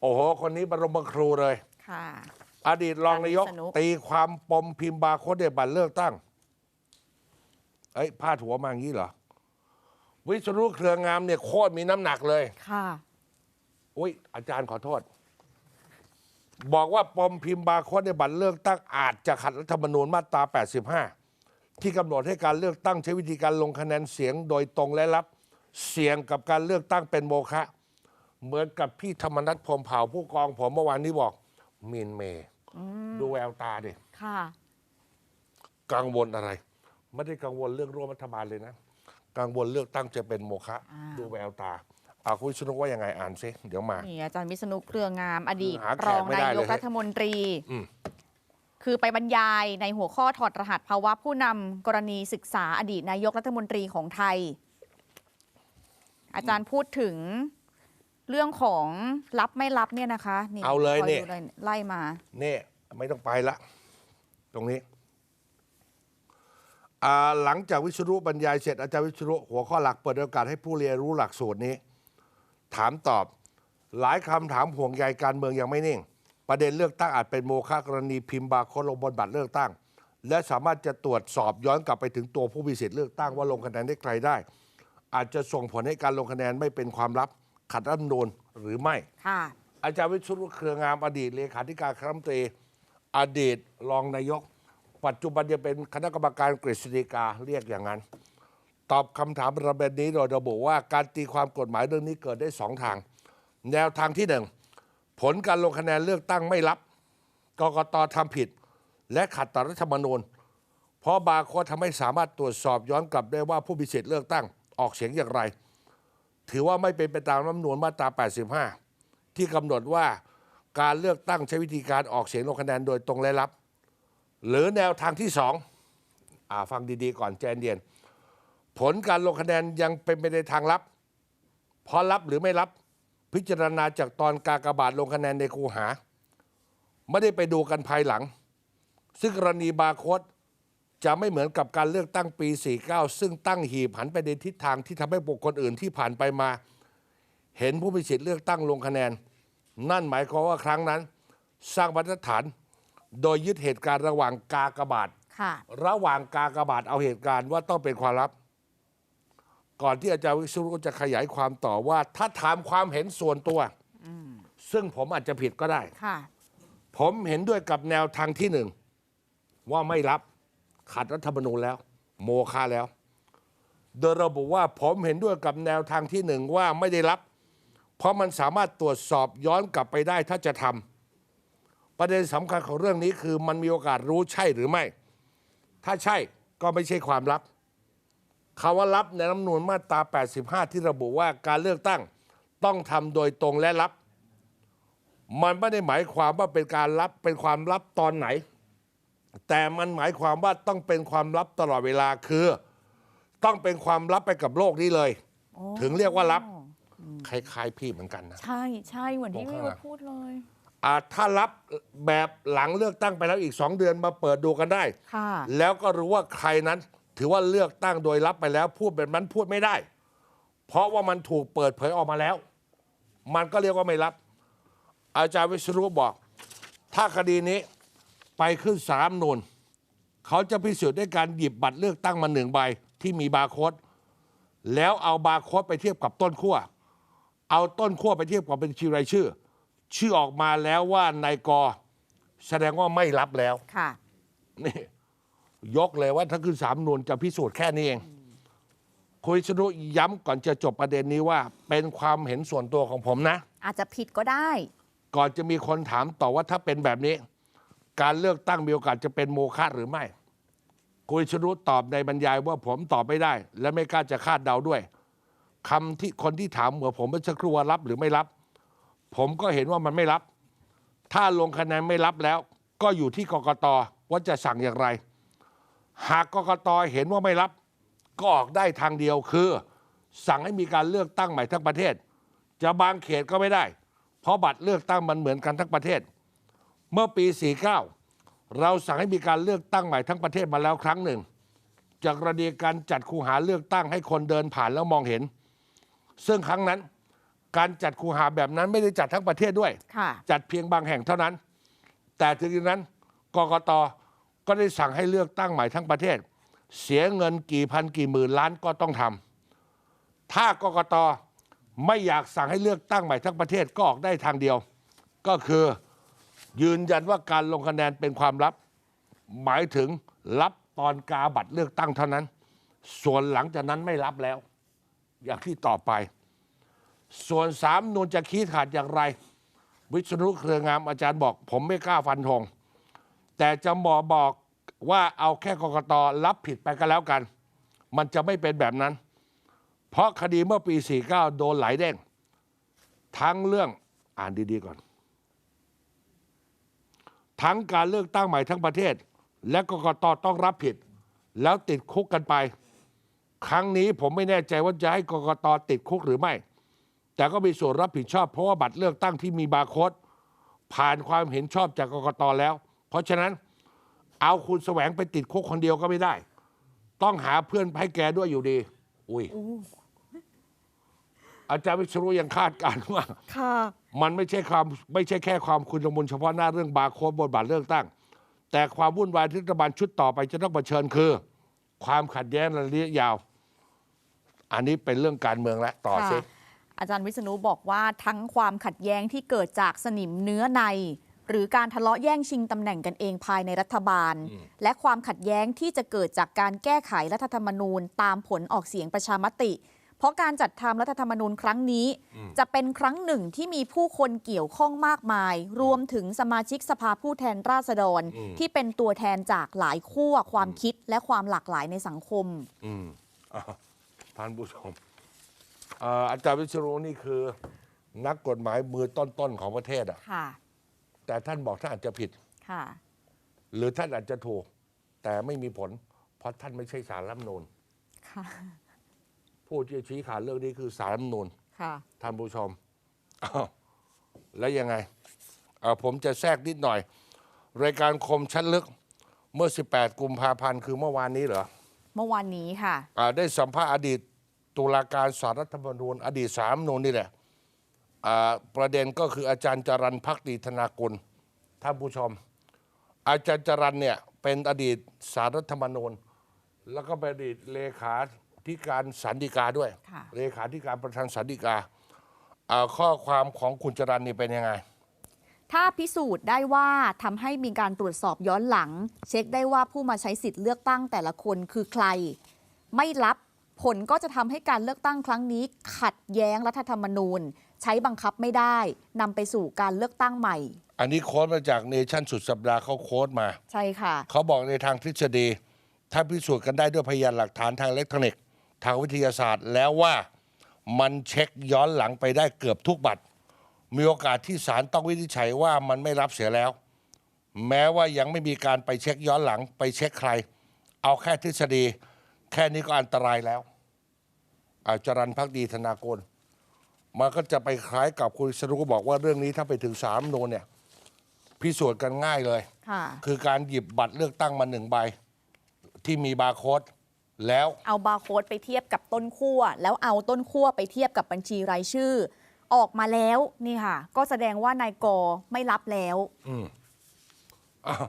โอ้โห คนนี้บรมครูเลย ค่ะ อดีตรองนายกวิษณุตีความปมพิมพ์บาร์โค้ดเดบัตรเลือกตั้ง เอ้ยพาดหัวมาอย่างนี้เหรอ วิศนุเครืองามเนี่ยโคตรมีน้ำหนักเลย ค่ะ อุ้ยอาจารย์ขอโทษ บอกว่าปมพิมพ์บาร์โค้ดในบัตรเลือกตั้งอาจจะขัดรัฐธรรมนูญมาตรา 85 ที่กำหนดให้การเลือกตั้งใช้วิธีการลงคะแนนเสียงโดยตรงและรับ เสียงกับการเลือกตั้งเป็นโมฆะ เหมือนกับพี่ธรรมนัฐพรหมเผ่าผู้กองผมเมื่อวานนี้บอกมินเมย์ดูแววตาดิค่ะ กังวลอะไร ไม่ได้กังวลเรื่องร่วมรัฐบาลเลยนะ กังวลเลือกตั้งจะเป็นโมฆะอ่าดูแววตาอาคุณวิชนุว่ายังไงอ่านซิเดี๋ยวมานี่อาจารย์วิษณุเครืองาม อดีตหาแขกรองไม่นาได้ยเลยกรัฐมนตรีอืมคือไปบรรยายในหัวข้อถอดรหัสภาวะผู้นำกรณีศึกษาอดีตนายกรัฐมนตรีของไทย อาจารย์พูดถึง เรื่องของรับไม่รับเนี่ยนะคะนี่เอาเลยขเนี่ยดูไล่มานี่ไม่ต้องไปละ ตรงนี้อ่าหลังจากวิชรุบรรยายเสร็จอาจารย์วิชรุหัวข้อหลักเปิดโอกาสให้ผู้เรียนรู้หลักสูตรนี้ ถามตอบ หลายคำถามห่วงใยการเมืองยังไม่นิ่ง ประเด็นเลือกตั้งอาจเป็นโมฆะกรณีพิมพ์บาร์โค้ดลงบนบัตรเลือกตั้ง และสามารถจะตรวจสอบย้อนกลับไปถึงตัวผู้มีสิทธิ์เลือกตั้งว่าลงคะแนนได้ใครได้ อาจจะส่งผลให้การลงคะแนนไม่เป็นความลับ ขัดรัฐธรรมนูญหรือไม่ ค่ะอาจารย์วิชุรุเครืองามอดีตเลขาธิการคณะรัฐมนตรีอดีตรองนายก ปัจจุบันยังเป็นคณะกรรมการกฤษฎีกาเรียกอย่างนั้น ตอบคำถามประเด็นนี้โดยระบุว่าการตีความกฎหมายเรื่องนี้เกิดได้สองทาง แนวทางที่หนึ่งผลการลงคะแนนเลือกตั้งไม่รับกกตทำผิด และขัดต่อรัฐธรรมนูญ เพราะบาร์โค้ดทำให้สามารถตรวจสอบย้อนกลับได้ว่าผู้มีสิทธิ์เลือกตั้งออกเสียงอย่างไร ถือว่าไม่เป็นไปตามรัฐมนูญมาตรา 85 ที่กำหนดว่าการเลือกตั้งใช้วิธีการออกเสียงลงคะแนนโดยตรงและรับ หรือแนวทางที่สองอ่าฟังดีๆ ก่อนแจนเดียน ผลการลงคะแนนยังเป็นไปในทางลับพราะรับหรือไม่รับพิจารณาจากตอนกากบาทลงคะแนนในคูหา ไม่ได้ไปดูกันภายหลัง ซึ่งกรณีบาร์โค้ด จะไม่เหมือนกับการเลือกตั้งปี 49 ซึ่งตั้งหีบหันไปในทิศทางที่ทำให้บุคคลอื่นที่ผ่านไปมา เห็นผู้มีสิทธิ์เลือกตั้งลงคะแนน นั่นหมายความว่าครั้งนั้น สร้างบรรทัดฐาน โดยยึดเหตุการณ์ระหว่างกากบาทค่ะระหว่างกากบาทเอาเหตุการณ์ว่าต้องเป็นความลับ ก่อนที่อาจารย์วิศนุก็จะขยายความต่อว่า ถ้าถามความเห็นส่วนตัวซึ่งผมอาจจะผิดก็ได้ค่ะผมเห็นด้วยกับแนวทางที่หนึ่งว่าไม่รับ ขัดรัฐธรรมนูญแล้ว โมฆะแล้ว โดยระบุว่าผมเห็นด้วยกับแนวทางที่หนึ่งว่าไม่ได้รับ เพราะมันสามารถตรวจสอบย้อนกลับไปได้ถ้าจะทำประเด็นสำคัญของเรื่องนี้คือมันมีโอกาสรู้ใช่หรือไม่ ถ้าใช่ก็ไม่ใช่ความลับคำว่ารับในรัฐนูญมาตรา 85 ที่ระบุว่าการเลือกตั้งต้องทำโดยตรงและรับ มันไม่ได้หมายความว่าเป็นการลับเป็นความลับตอนไหน แต่มันหมายความว่าต้องเป็นความลับตลอดเวลาคือ ต้องเป็นความลับไปกับโลกนี้เลย ถึงเรียกว่าลับ คล้าย ๆ พี่เหมือนกันนะ ใช่ใช่เหมือนที่ตรงพี่ข้างหวลังพูดเลยอ่าถ้ารับแบบหลังเลือกตั้งไปแล้วอีกสองเดือนมาเปิดดูกันได้ค่ะแล้วก็รู้ว่าใครนั้น ถือว่าเลือกตั้งโดยรับไปแล้ว พูดแบบนั้นพูดไม่ได้ เพราะว่ามันถูกเปิดเผยออกมาแล้ว มันก็เรียกว่าไม่รับ อาจารย์วิศนุบอก ถ้าคดีนี้ ไปขึ้นสามนูนเขาจะพิสูจน์ด้วยการหยิบบัตรเลือกตั้งมาหนึ่งใบที่มีบาร์โค้ดแล้วเอาบาร์โค้ดไปเทียบกับต้นขั้วเอาต้นขั้วไปเทียบกับบัญชีรายชื่อ ชื่อออกมาแล้วว่านายกแสดงว่าไม่รับแล้วค่ะนี่ยกเลยว่าถ้าขึ้นสามนูนจะพิสูจน์แค่นี้เอง คุยชนุย้ำก่อนจะจบประเด็นนี้ว่า เป็นความเห็นส่วนตัวของผมนะ อาจจะผิดก็ได้ ก่อนจะมีคนถามต่อว่าถ้าเป็นแบบนี้ การเลือกตั้งมีโอกาสจะเป็นโมฆะหรือไม่ คุยชนุตอบในบรรยายว่าผมตอบไม่ได้ และไม่กล้าจะคาดเดาด้วยคำที่คนที่ถามเหมือนผมเมื่อสักครู่ว่ารับหรือไม่รับ ผมก็เห็นว่ามันไม่รับ ถ้าลงคะแนนไม่รับแล้ว ก็อยู่ที่กกตว่าจะสั่งอย่างไร หากกกตเห็นว่าไม่รับ ก็ออกได้ทางเดียวคือ สั่งให้มีการเลือกตั้งใหม่ทั้งประเทศ จะบางเขตก็ไม่ได้ เพราะบัตรเลือกตั้งมันเหมือนกันทั้งประเทศ เมื่อปี 49 เราสั่งให้มีการเลือกตั้งใหม่ทั้งประเทศมาแล้วครั้งหนึ่ง จากกรณีการจัดคูหาเลือกตั้งให้คนเดินผ่านแล้วมองเห็น ซึ่งครั้งนั้น การจัดคูหาแบบนั้นไม่ได้จัดทั้งประเทศด้วยค่ะจัดเพียงบางแห่งเท่านั้น แต่ถึงอย่างนั้นกกตก็ได้สั่งให้เลือกตั้งใหม่ทั้งประเทศ เสียเงินกี่พันกี่หมื่นล้านก็ต้องทำถ้ากกตไม่อยากสั่งให้เลือกตั้งใหม่ทั้งประเทศก็ออกได้ทางเดียว ก็คือ ยืนยันว่าการลงคะแนนเป็นความลับ หมายถึงรับตอนกาบัตรเลือกตั้งเท่านั้น ส่วนหลังจากนั้นไม่รับแล้ว อย่างที่ต่อไป ส่วนสามนูนจะขี้ขาดอย่างไร วิษณุเครืองามอาจารย์บอก ผมไม่กล้าฟันธงแต่จะหมอบอกว่าเอาแค่กรกตรับผิดไปก็แล้วกัน มันจะไม่เป็นแบบนั้น เพราะคดีเมื่อปี 49 โดนหลายเด้งทั้งเรื่องอ่านดีๆก่อน ทั้งการเลือกตั้งใหม่ทั้งประเทศ และกกตต้องรับผิด แล้วติดคุกกันไป ครั้งนี้ผมไม่แน่ใจว่าจะให้กกตติดคุกหรือไม่ แต่ก็มีส่วนรับผิดชอบเพราะว่าบัตรเลือกตั้งที่มีบาร์โค้ดผ่านความเห็นชอบจากกกตแล้ว เพราะฉะนั้นเอาคุณแสวงไปติดคุกคนเดียวก็ไม่ได้ ต้องหาเพื่อนให้แกด้วยอยู่ดี อุ้ย อาจารย์วิศรุยังคาดการณ์ว่า ค่ะ มันไม่ใช่ความไม่ใช่แค่ความคุณสมบูรณ์เฉพาะหน้าเรื่องบาร์โค้ดบนบัตรเลือกตั้ง แต่ความวุ่นวายที่รัฐบาลชุดต่อไปจะต้องเผชิญคือ ความขัดแย้งระยะยาว อันนี้เป็นเรื่องการเมืองแล้วต่อสิค่ะอาจารย์วิษณุบอกว่าทั้งความขัดแย้งที่เกิดจากสนิมเนื้อใน หรือการทะเลาะแย่งชิงตำแหน่งกันเองภายในรัฐบาล และความขัดแย้งที่จะเกิดจากการแก้ไขรัฐธรรมนูญ ตามผลออกเสียงประชามติ เพราะการจัดทำรัฐธรรมนูญครั้งนี้ จะเป็นครั้งหนึ่งที่มีผู้คนเกี่ยวข้องมากมาย รวมถึงสมาชิกสภาผู้แทนราษฎร ที่เป็นตัวแทนจากหลายขั้วความคิดและความหลากหลายในสังคมอืมอะท่านผู้ชมเอ่ออาจารย์วิศรุนี่คือ นักกฎหมายมือต้นๆของประเทศอะค่ะแต่ท่านบอกท่านอาจจะผิดค่ะหรือท่านอาจจะถูก แต่ไม่มีผล เพราะท่านไม่ใช่สารรัฐธรรมนูญค่ะ ผู้ที่ชี้ขาดเรื่องนี้คือสารรัฐธรรมนูญค่ะ ท่านผู้ชมอ้าวแล้วยังไงเอ่อผมจะแทรกนิดหน่อย รายการคมชั้นลึกเมื่อ 18 กุมภาพันธ์คือเมื่อวานนี้เหรอเมื่อวานนี้ค่ะอ่าได้สัมภาษณ์อดีตตุลาการสารรัฐธรรมนูญอดีตสารรัฐธรรมนูญนี่แหละอ่าประเด็นก็คืออาจารย์จรันพักดีธนากุลท่านผู้ชม อาจารย์จรันเนี่ยเป็นอดีตสารรัฐธรรมนูญ แล้วก็เป็นอดีตเลขา ธิการสันติกาด้วยค่ะเลขาธิการประธานสันติกาอ่าข้อความของคุณจรันนี่เป็นยังไง ถ้าพิสูจน์ได้ว่าทำให้มีการตรวจสอบย้อนหลัง เช็คได้ว่าผู้มาใช้สิทธิ์เลือกตั้งแต่ละคนคือใคร ไม่รับผลก็จะทำให้การเลือกตั้งครั้งนี้ ขัดแย้งรัฐธรรมนูญ ใช้บังคับไม่ได้นำไปสู่การเลือกตั้งใหม่ อันนี้โค้ดมาจากเนชั่นสุดสัปดาห์เขาโค้ดมา ใช่ค่ะ เขาบอกในทางทฤษฎีถ้าพิสูจน์กันได้ด้วยพยานหลักฐานทางอิเล็กทรอนิกส์ ทางวิทยาศาสตร์แล้วว่ามันเช็คย้อนหลังไปได้เกือบทุกบัตร มีโอกาสที่ศาลต้องวินิจฉัยว่ามันไม่รับเสียแล้ว แม้ว่ายังไม่มีการไปเช็คย้อนหลังไปเช็คใคร เอาแค่ทฤษฎี แค่นี้ก็อันตรายแล้วอาจรันพักดีธนากรมันก็จะไปคล้ายกับคุณสรุก็บอกว่าเรื่องนี้ถ้าไปถึงสามโนนเนี่ยพิสูจน์กันง่ายเลยค่ะคือการหยิบบัตรเลือกตั้งมาหนึ่งใบ ที่มีบาร์โค้ด แล้วเอาบาร์โค้ดไปเทียบกับต้นขั้วแล้วเอาต้นขั้วไปเทียบกับบัญชีรายชื่อ ออกมาแล้วนี่ค่ะ ก็แสดงว่านายกอไม่รับแล้วอ้าว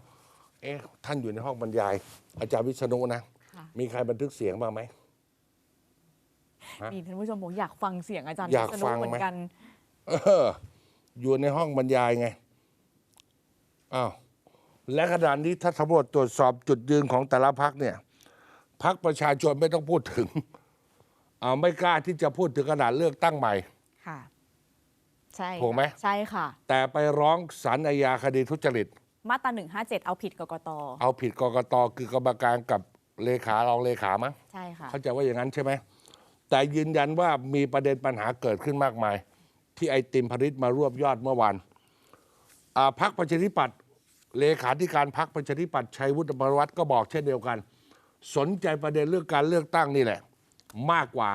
เอ๊ะท่านอยู่ในห้องบรรยาย อาจารย์วิษณุนะ ค่ะ มีใครบันทึกเสียงมาไหม ฮะนี่ท่านผู้ชมบอกอยากฟังเสียงอาจารย์อยากวิษณุฟังไหม เหมือนกัน เออ อยู่ในห้องบรรยายไง อ้าว และขณะนี้ถ้าสำรวจตรวจสอบจุดยืนของแต่ละพักเนี่ย พักประชาชนไม่ต้องพูดถึงอ่าไม่กล้าที่จะพูดถึงขนาดเลือกตั้งใหม่ ค่ะ ใช่ถูกไหม ใช่ค่ะ แต่ไปร้องศาลอาญาคดีทุจริต มาตรา157 เอาผิดกกต เอาผิดกกตคือกรรมการกับเลขารองเลขามั้งใช่ค่ะ เข้าใจว่าอย่างนั้นใช่ไหม แต่ยืนยันว่ามีประเด็นปัญหาเกิดขึ้นมากมาย ที่ไอติมพริตมารวบยอดเมื่อวานอ่าพักประชาธิปัตย์เลขาธิการพักประชาธิปัตย์ชัยวุฒิปรวัตรก็บอกเช่นเดียวกัน สนใจประเด็นเรื่องการเลือกตั้งนี่แหละ มากกว่า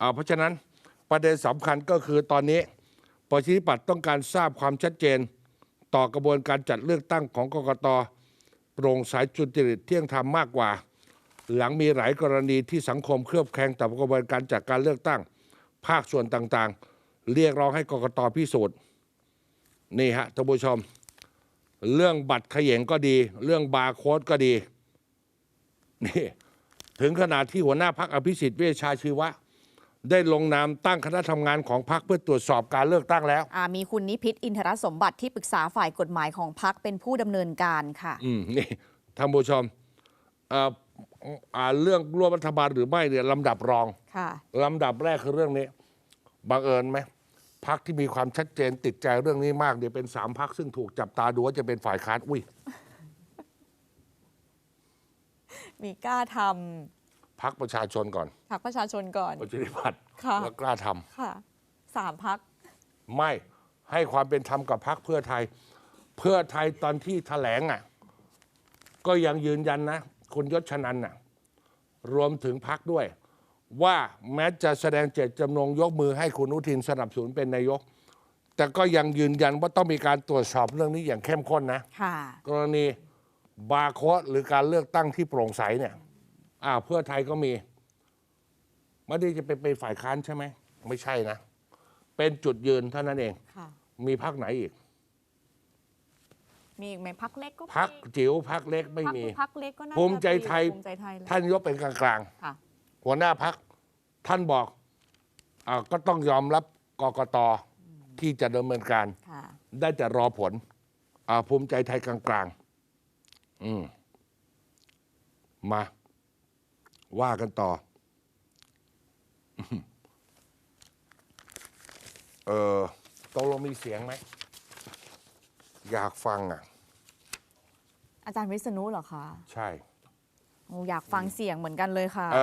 อ่าเพราะฉะนั้นประเด็นสำคัญก็คือตอนนี้ประชาธิปัตย์ต้องการทราบความชัดเจน ต่อกระบวนการจัดเลือกตั้งของกกตโปร่งใสจุจริตเที่ยงธรรมมากกว่า หลังมีหลายกรณีที่สังคมเคลือบแคลงต่อกระบวนการจัดการเลือกตั้ง ภาคส่วนต่างๆ เรียกร้องให้กกตพิสูจน์นี่ฮะท่านผู้ชม เรื่องบัตรเขย่งก็ดี เรื่องบาร์โค้ดก็ดี นี่ถึงขนาดที่หัวหน้าพักอภิสิทธิ์เวชชาชีวะ ได้ลงนามตั้งคณะทำงานของพักเพื่อตรวจสอบการเลือกตั้งแล้ว อ่ามีคุณนิพิษอินทรสมบัติที่ปรึกษาฝ่ายกฎหมายของพักเป็นผู้ดำเนินการค่ะ อืมนี่ท่านผู้ชมเอ่ออ่าเรื่องร่วมรัฐบาลหรือไม่เนี่ยลำดับรอง ค่ะ ลำดับแรกคือเรื่องนี้ บังเอิญไหมพักที่มีความชัดเจนติดใจเรื่องนี้มากเนี่ยเป็นสามพักซึ่งถูกจับตาดูว่าจะเป็นฝ่ายค้านอุ้ย มีกล้าทพักประชาชนก่อนำพักประชาชนก่อน ประชาธิปัตย์ค่ะ แล้วกล้าทำค่ะสามพักไม่ให้ความเป็นธรรมกับพักเพื่อไทย เพื่อไทยตอนที่แถลงอะ ก็ยังยืนยันนะ คุณยศชนันน่ะ รวมถึงพักด้วย ว่าแม้จะแสดงเจตจำนงยกมือให้คุณอนุทินสนับสนุนเป็นนายก แต่ก็ยังยืนยันว่าต้องมีการตรวจสอบเรื่องนี้อย่างเข้มข้นนะ ค่ะ กรณี บาร์โค้ดหรือการเลือกตั้งที่โปร่งใสเนี่ยอ่าเพื่อไทยก็มีไม่ได้จะเป็นเป็นฝ่ายค้านใช่ไหม ไม่ใช่นะ เป็นจุดยืนเท่านั้นเอง ค่ะ มีพักไหนอีกมีอีกไหมพักเล็กก็พักจิ๋วพักเล็กไม่พักมีพักเล็กก็น่าภูมิใจไทย ภูมิใจไทยเลยท่านยกเป็นกลางค่ะ ๆหัวหน้าพักท่านบอกอาก็ต้องยอมรับกกตที่จะดำเนินการ ค่ะ ได้แต่รอผลอ่าภูมิใจไทยกลางๆ อืมมา ว่ากันต่ออืมเออตกลงมีเสียงไหม อยากฟังอะ อาจารย์วิษณุเหรอคะใช่ โอ้อยากฟังเสียงเหมือนกันเลยค่ะ เอ